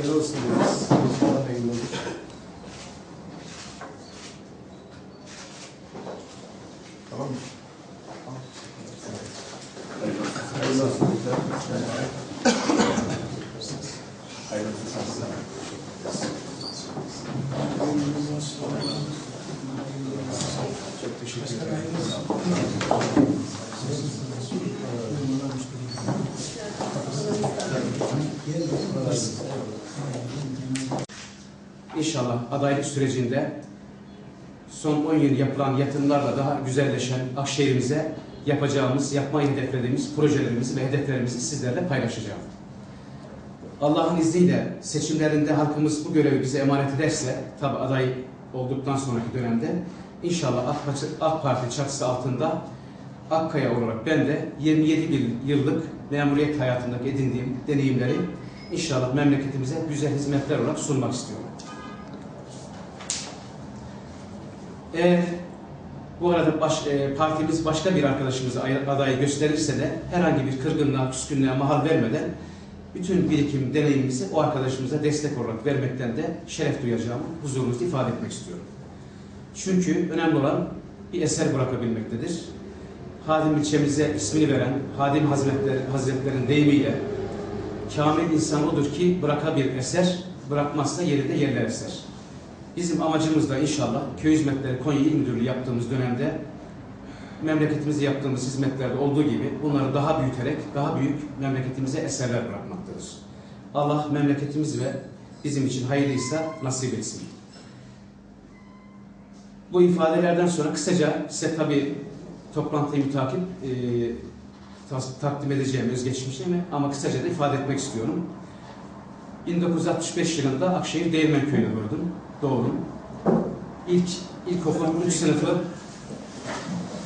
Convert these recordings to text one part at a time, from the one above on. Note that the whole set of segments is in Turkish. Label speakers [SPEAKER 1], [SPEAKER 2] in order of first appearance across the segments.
[SPEAKER 1] Hayırlı olsun diyoruz. İnşallah hayırlı olur. Tamam mı? Hayırlı olsun. Çok teşekkür ederim.
[SPEAKER 2] İnşallah adaylık sürecinde son 10 yıl yapılan yatırımlarla daha güzelleşen Akşehir'imize yapacağımız, yapmayı hedeflediğimiz projelerimizi ve hedeflerimizi sizlerle paylaşacağım. Allah'ın izniyle seçimlerinde halkımız bu görevi bize emanet ederse, tabi aday olduktan sonraki dönemde inşallah AK Parti, çatısı altında Akkaya olarak ben de 27 bir yıllık memuriyet hayatındaki edindiğim deneyimleri inşallah memleketimize güzel hizmetler olarak sunmak istiyorum. Eğer bu arada baş, e, partimiz başka bir arkadaşımıza ay- adayı gösterirse de herhangi bir kırgınlığa, küskünlüğe mahal vermeden bütün birikim, deneyimimizi o arkadaşımıza destek olarak vermekten de şeref duyacağımı huzurunuzu ifade etmek istiyorum. Çünkü önemli olan bir eser bırakabilmektedir. Hadim ilçemize ismini veren Hadim Hazretleri, Hazretlerin deyimiyle kamil insan odur ki bıraka bir eser, bırakmazsa yerinde yerler eser. Bizim amacımız da inşallah köy hizmetleri Konya İl Müdürlüğü yaptığımız dönemde memleketimize yaptığımız hizmetlerde olduğu gibi bunları daha büyüterek daha büyük memleketimize eserler bırakmaktadır. Allah memleketimiz ve bizim için hayırlıysa nasip etsin. Bu ifadelerden sonra kısaca size tabi toplantıyı mütakip e, tas- takdim edeceğim özgeçmişimi ama kısaca da ifade etmek istiyorum. 1965 yılında Akşehir Değirmenköy'de doğdum. Doğdum. İlk ilkokul 3 sınıfı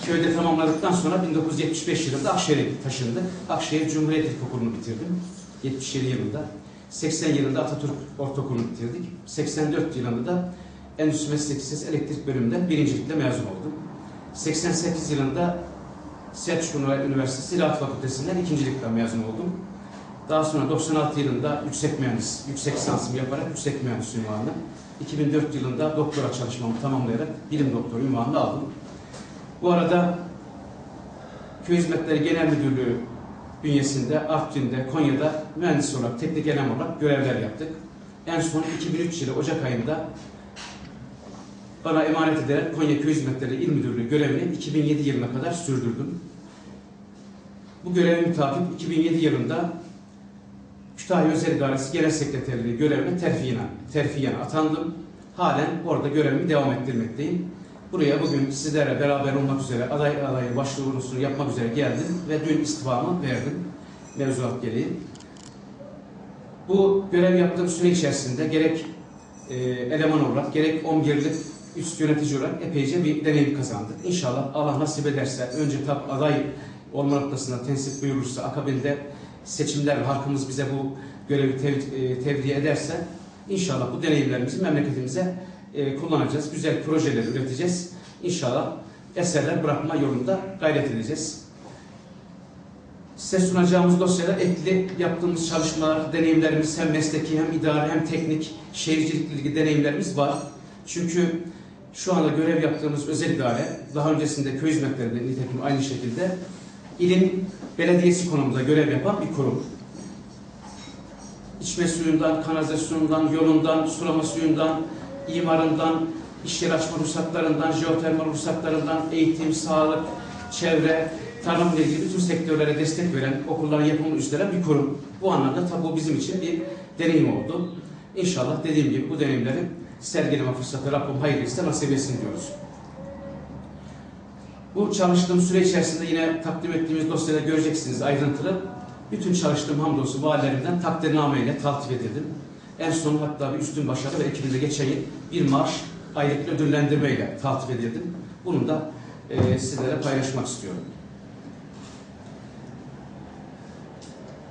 [SPEAKER 2] köyde tamamladıktan sonra 1975 yılında Akşehir'e taşındık. Akşehir Cumhuriyet İlkokulu'nu bitirdim. 77 yılında. 80 yılında Atatürk Ortaokulu'nu bitirdik. 84 yılında da Endüstri Meslek Lisesi Elektrik bölümünden birincilikle mezun oldum. 88 yılında Selçuk Üniversitesi Ziraat Fakültesinden ikincilikle mezun oldum. Daha sonra 96 yılında yüksek mühendis, yüksek lisansımı yaparak yüksek mühendis ünvanını, 2004 yılında doktora çalışmamı tamamlayarak bilim doktoru ünvanını aldım. Bu arada Köy Hizmetleri Genel Müdürlüğü bünyesinde Artvin'de, Konya'da mühendis olarak, teknik eleman olarak görevler yaptık. En son 2003 yılı Ocak ayında bana emanet ederek Konya Köy Hizmetleri İl Müdürlüğü görevini 2007 yılına kadar sürdürdüm. Bu görevimi takip 2007 yılında Kütahya Özel İdaresi Genel Sekreterliği görevine terfiyene, terfiyene atandım. Halen orada görevimi devam ettirmekteyim. Buraya bugün sizlerle beraber olmak üzere aday adayı başvurusunu yapmak üzere geldim ve dün istifamı verdim mevzuat gereği. Bu görev yaptığım süre içerisinde gerek e, eleman olarak gerek 11'lik üst yönetici olarak epeyce bir deneyim kazandık. İnşallah Allah nasip ederse önce tab aday olma noktasında tensip buyurursa akabinde seçimler halkımız bize bu görevi tev- e, tevdiye ederse inşallah bu deneyimlerimizi memleketimize e, kullanacağız. Güzel projeler üreteceğiz. İnşallah eserler bırakma yolunda gayret edeceğiz. Size sunacağımız dosyalar ekli yaptığımız çalışmalar, deneyimlerimiz hem mesleki hem idari hem teknik şehircilikle ilgili deneyimlerimiz var. Çünkü şu anda görev yaptığımız özel idare, daha öncesinde köy hizmetlerinde nitekim aynı şekilde ilin belediyesi konumunda görev yapan bir kurum. İçme suyundan, kanalizasyonundan, yolundan, sulama suyundan, imarından, iş yeri açma ruhsatlarından, jeotermal ruhsatlarından, eğitim, sağlık, çevre, tarımla ilgili bütün sektörlere destek veren, okulların yapımını üstlenen bir kurum. Bu anlamda tabi bu bizim için bir deneyim oldu. İnşallah dediğim gibi bu deneyimleri sergileme fırsatı Rabbim hayırlıysa nasip etsin diyoruz. Bu çalıştığım süre içerisinde yine takdim ettiğimiz dosyada göreceksiniz ayrıntılı. Bütün çalıştığım hamdolsun valilerimden takdirname ile taltif edildim. En son hatta bir üstün başarı ve ekibinde geçen yıl bir maaş aylık ödüllendirme ile taltif edildim. Bunu da e, sizlere paylaşmak istiyorum.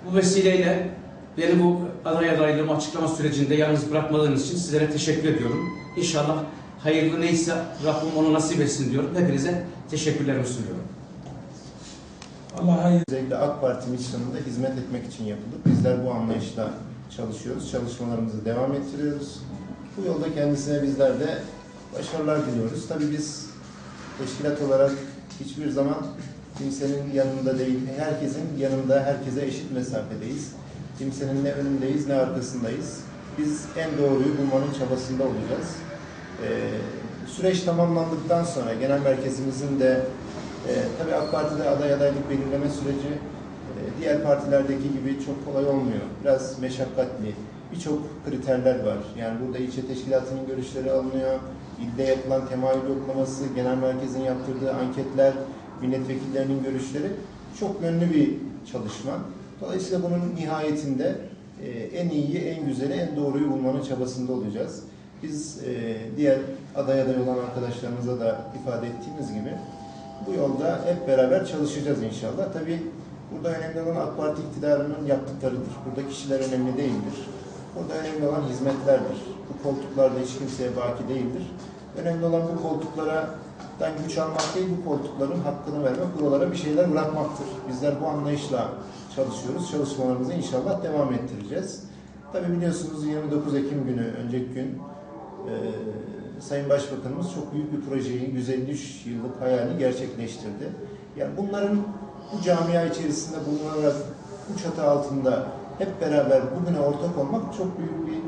[SPEAKER 2] Bu vesileyle beni bu aday adaylığımı açıklama sürecinde yalnız bırakmadığınız için sizlere teşekkür ediyorum. İnşallah hayırlı neyse Rabbim onu nasip etsin diyorum. Hepinize teşekkürlerimi sunuyorum.
[SPEAKER 3] Allah hayır.
[SPEAKER 1] Özellikle AK Parti misyonunda hizmet etmek için yapıldı. Bizler bu anlayışla
[SPEAKER 3] çalışıyoruz. Çalışmalarımızı devam ettiriyoruz. Bu yolda kendisine bizler de başarılar diliyoruz. Tabii biz teşkilat olarak hiçbir zaman kimsenin yanında değil, herkesin yanında, herkese eşit mesafedeyiz. Kimsenin ne önündeyiz ne arkasındayız. Biz en doğruyu bulmanın çabasında olacağız. Ee, süreç tamamlandıktan sonra genel merkezimizin de e, tabii AK Parti'de aday adaylık belirleme süreci e, diğer partilerdeki gibi çok kolay olmuyor. Biraz meşakkatli. Birçok kriterler var. Yani burada ilçe teşkilatının görüşleri alınıyor. İlde yapılan temayül yoklaması, genel merkezin yaptırdığı anketler, milletvekillerinin görüşleri çok yönlü bir çalışma. Dolayısıyla bunun nihayetinde e, en iyiyi, en güzeli, en doğruyu bulmanın çabasında olacağız. Biz e, diğer aday aday olan arkadaşlarımıza da ifade ettiğimiz gibi bu yolda hep beraber çalışacağız inşallah. Tabii burada önemli olan AK Parti iktidarının yaptıklarıdır. Burada kişiler önemli değildir. Burada önemli olan hizmetlerdir. Bu koltuklarda hiç kimseye baki değildir. Önemli olan bu koltuklardan güç almak değil, bu koltukların hakkını vermek, buralara bir şeyler bırakmaktır. Bizler bu anlayışla çalışıyoruz. Çalışmalarımızı inşallah devam ettireceğiz. Tabii biliyorsunuz 29 Ekim günü, önceki gün e, Sayın Başbakanımız çok büyük bir projeyi, 153 yıllık hayali gerçekleştirdi. Yani bunların bu camia içerisinde bulunarak bu çatı altında hep beraber bugüne ortak olmak çok büyük bir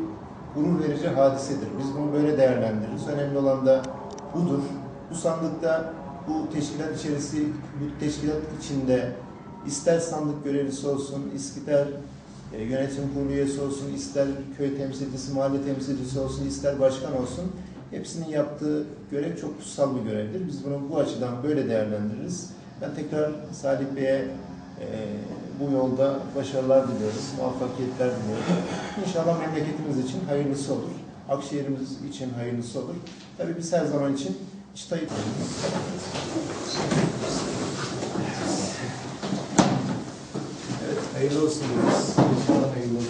[SPEAKER 3] gurur verici hadisedir. Biz bunu böyle değerlendiririz. Önemli olan da budur. Bu sandıkta bu teşkilat içerisi, bu teşkilat içinde ister sandık görevlisi olsun, ister e, yönetim kurulu üyesi olsun, ister köy temsilcisi, mahalle temsilcisi olsun, ister başkan olsun, hepsinin yaptığı görev çok kutsal bir görevdir. Biz bunu bu açıdan böyle değerlendiririz. Ben tekrar Salih Bey'e e, bu yolda başarılar diliyoruz, muvaffakiyetler diliyorum. İnşallah memleketimiz için hayırlısı olur. Akşehirimiz için hayırlısı olur. Tabii biz her zaman için çıtayı
[SPEAKER 1] Evet, hayırlı olsun diyoruz. İnşallah hayırlı olur.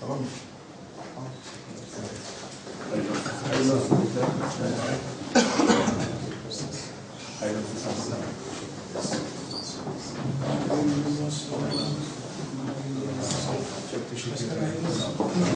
[SPEAKER 3] Tamam mı?
[SPEAKER 1] Hayırlı olsun.
[SPEAKER 3] Hayırlı olsun.
[SPEAKER 1] Çok teşekkür ederim.